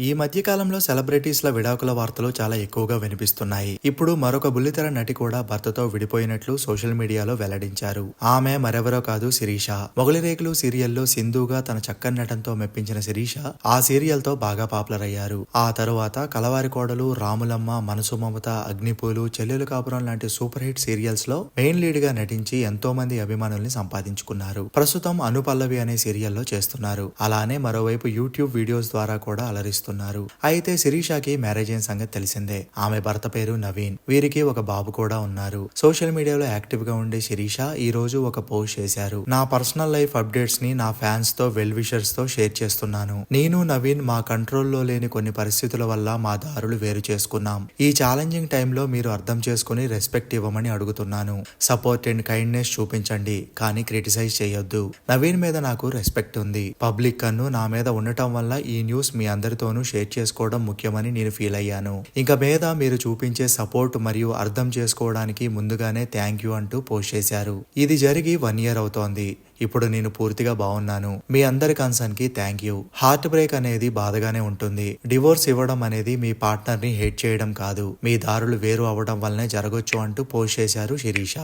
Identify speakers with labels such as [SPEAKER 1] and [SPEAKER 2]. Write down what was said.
[SPEAKER 1] ఈ మధ్య కాలంలో సెలబ్రిటీస్ల విడాకుల వార్తలు చాలా ఎక్కువగా వినిపిస్తున్నాయి. ఇప్పుడు మరొక బుల్లితెర నటి కూడా భర్తతో విడిపోయినట్లు సోషల్ మీడియాలో వెల్లడించారు. ఆమె మరెవరో కాదు శిరీష. మొగలిరేకులు సీరియల్లో సింధుగా తన చక్కని నటంతో మెప్పించిన శిరీష ఆ సీరియల్తో బాగా పాపులర్ అయ్యారు. ఆ తరువాత కలవారి కోడలు రాములమ్మ మనసు మమత అగ్నిపూలు చెల్లెలు కాపురం లాంటి సూపర్ హిట్ సీరియల్స్లో మెయిన్ లీడ్గా నటించి ఎంతో మంది అభిమానుల్ని సంపాదించుకున్నారు. ప్రస్తుతం అనుపల్లవి అనే సీరియల్లో చేస్తున్నారు. అలానే మరోవైపు యూట్యూబ్ వీడియోస్ ద్వారా కూడా అలరిస్తున్నారు అయితే శిరీషాకి మ్యారేజ్ అయిన సంగతి తెలిసిందే. ఆమె భర్త పేరు నవీన్. వీరికి ఒక బాబు కూడా ఉన్నారు. సోషల్ మీడియాలో యాక్టివ్గా ఉండే శిరీష ఈ రోజు ఒక పోస్ట్ చేశారు. నా పర్సనల్ లైఫ్ అప్డేట్స్ని నా ఫ్యాన్స్తో వెల్ విషర్స్తో షేర్ చేస్తున్నాను. నేను నవీన్ మా కంట్రోల్లో లేని కొన్ని పరిస్థితుల వల్ల మా దారులు వేరు చేసుకున్నాం. ఈ ఛాలెంజింగ్ టైంలో మీరు అర్థం చేసుకుని రెస్పెక్ట్ ఇవ్వమని అడుగుతున్నాను. సపోర్ట్ అండ్ కైండ్నెస్ చూపించండి. కానీ క్రిటిసైజ్ చేయొద్దు. నవీన్ మీద నాకు రెస్పెక్ట్ ఉంది. పబ్లిక్ కన్ను నా మీద ఉండటం వల్ల ఈ న్యూస్ మీ అందరితో అందరితోనూ షేర్ చేసుకోవడం ముఖ్యమని నేను ఫీల్ అయ్యాను. ఇంకా మీద మీరు చూపించే సపోర్ట్ మరియు అర్థం చేసుకోవడానికి ముందుగానే థ్యాంక్ యూ అంటూ పోస్ట్ చేశారు. ఇది జరిగి వన్ ఇయర్ అవుతోంది. ఇప్పుడు నేను పూర్తిగా బాగున్నాను. మీ అందరి కన్సర్న్కి థ్యాంక్ యూ. హార్ట్ బ్రేక్ అనేది బాధగానే ఉంటుంది. డివోర్స్ ఇవ్వడం అనేది మీ పార్ట్నర్ని హేట్ చేయడం కాదు. మీ దారులు వేరు అవడం వల్లనే జరగొచ్చు అంటూ పోస్ట్ చేశారు శిరీష.